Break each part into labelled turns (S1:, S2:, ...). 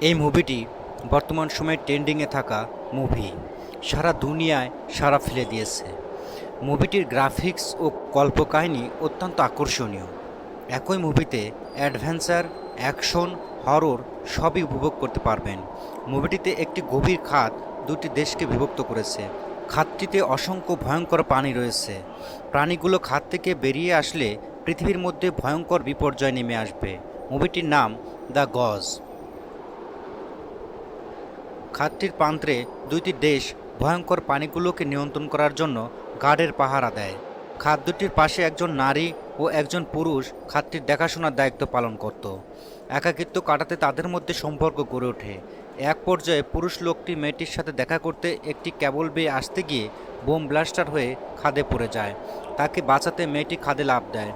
S1: এই মুভিটি বর্তমান সময়ে ট্রেন্ডিংয়ে থাকা মুভি। সারা দুনিয়ায় সারা ফেলে দিয়েছে। মুভিটির গ্রাফিক্স ও কল্পকাহিনী অত্যন্ত আকর্ষণীয়। একই মুভিতে অ্যাডভেঞ্চার, অ্যাকশন, হরর সবই উপভোগ করতে পারবেন। মুভিটিতে একটি গভীর খাত দুটি দেশকে বিভক্ত করেছে। খাতটিতে অসংখ্য ভয়ঙ্কর প্রাণী রয়েছে। প্রাণীগুলো খাত থেকে বেরিয়ে আসলে পৃথিবীর মধ্যে ভয়ঙ্কর বিপর্যয় নেমে আসবে। মুভিটির নাম দ্য গজ। খাতটির প্রান্তে দুইটি দেশ ভয়ঙ্কর পানিগুলোকে নিয়ন্ত্রণ করার জন্য গার্ডের পাহারা দেয়। খাত দুটির পাশে একজন নারী ও একজন পুরুষ খাতটির দেখাশোনার দায়িত্ব পালন করত। একাকিত্ব কাটাতে তাদের মধ্যে সম্পর্ক গড়ে ওঠে। এক পর্যায়ে পুরুষ লোকটি মেয়েটির সাথে দেখা করতে একটি ক্যাবল বেয়ে আসতে গিয়ে বোম ব্লাস্টার হয়ে খাদে পড়ে যায়। তাকে বাঁচাতে মেয়েটি খাদে লাভ দেয়।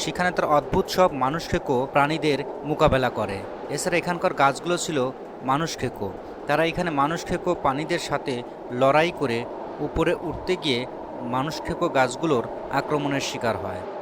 S1: সেখানে তার অদ্ভুত সব মানুষ খেকো প্রাণীদের মোকাবেলা করে। এছাড়া এখানকার গাছগুলো ছিল মানুষ খেকো। তারা এখানে মানুষ খেকো প্রাণীদের সাথে লড়াই করে উপরে উঠতে গিয়ে মানুষ খেকো গাছগুলোর আক্রমণের শিকার হয়।